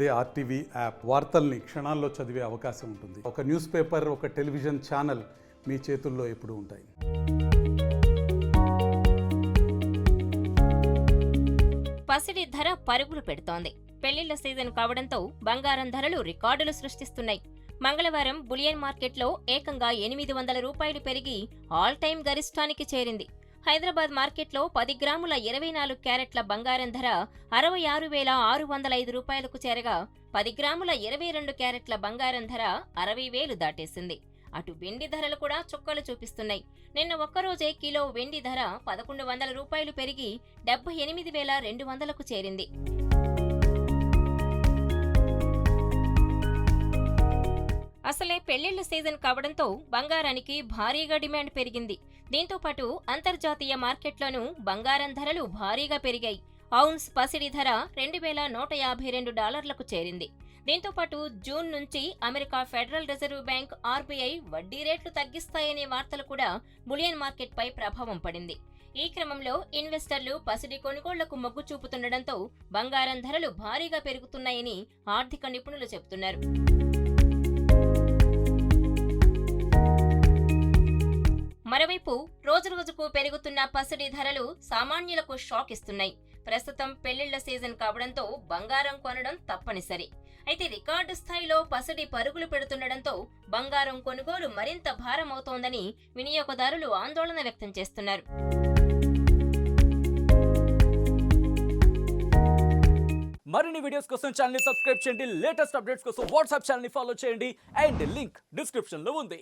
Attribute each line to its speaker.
Speaker 1: అదే RTV app వార్తల్ని క్షణాల్లో చదివే అవకాశం ఉంటుంది. ఒక న్యూస్ పేపర్ ఒక టెలివిజన్ ఛానల్ మీ చేతుల్లో ఎప్పుడూ ఉంటాయి.
Speaker 2: పసిడి ధర పరుగులు పెడుతోంది. పెళ్ళిళ్ళ సీజన్ కావడంతో బంగారం ధరలు రికార్డులు సృష్టిస్తున్నాయి. మంగళవారం బులియన్ మార్కెట్లో ఏకంగా ఎనిమిది వందల రూపాయలు పెరిగి ఆల్ టైం గరిష్టానికి చేరింది. హైదరాబాద్ మార్కెట్లో పది గ్రాముల ఇరవై నాలుగు క్యారెట్ల బంగారం ధర అరవై ఆరు వేల ఆరు వందల ఐదు రూపాయలకు చేరగా పది గ్రాముల ఇరవై రెండు క్యారెట్ల బంగారం ధర అరవై వేలు దాటేసింది. అటు వెండి ధరలు కూడా చుక్కలు చూపిస్తున్నాయి. నిన్న ఒక్కరోజే కిలో వెండి ధర పదకొండు వందల రూపాయలు పెరిగి డెబ్బై ఎనిమిది వేల రెండు వందలకు చేరింది. అసలే పెళ్ళిళ్ళ సీజన్ కావడంతో బంగారానికి భారీగా డిమాండ్ పెరిగింది. దీంతో పాటు అంతర్జాతీయ మార్కెట్లోనూ బంగారం ధరలు భారీగా పెరిగాయి. ఔన్స్ పసిడి ధర రెండు వేల నూట యాభై రెండు డాలర్లకు చేరింది. దీంతో పాటు జూన్ నుంచి America federal reserve bank RBI వడ్డీ రేట్లు తగ్గిస్తాయనే వార్తలు కూడా బులియన్ మార్కెట్పై ప్రభావం పడింది. ఈ క్రమంలో ఇన్వెస్టర్లు పసిడి కొనుగోళ్ళకు మొగ్గు చూపుతుండటంతో బంగారం ధరలు భారీగా పెరుగుతున్నాయని ఆర్థిక నిపుణులు చెబుతున్నారు. మరోవైపు రోజురోజుకు పెరుగుతున్న పసిడి ధరలు సామాన్యులకు షాక్ ఇస్తున్నాయి. ప్రస్తుతం పెళ్ళిళ్ళ సీజన్ కావడంతో బంగారం కొనడం తప్పనిసరి. అయితే రికార్డు స్థాయిలో పసిడి పరుగులు పెడుతుండటంతో బంగారం కొనుగోలు మరింత భారమవుతోందని వినియోగదారులు ఆందోళన వ్యక్తం చేస్తున్నారు.
Speaker 3: మరిన్ని వీడియోస్ కోసం ఛానల్ సబ్స్క్రైబ్ చేయండి. లేటెస్ట్ అప్డేట్స్ కోసం వాట్సాప్ ఛానల్ ఫాలో చేయండి. అండ్ లింక్ డిస్క్రిప్షన్లో ఉంది.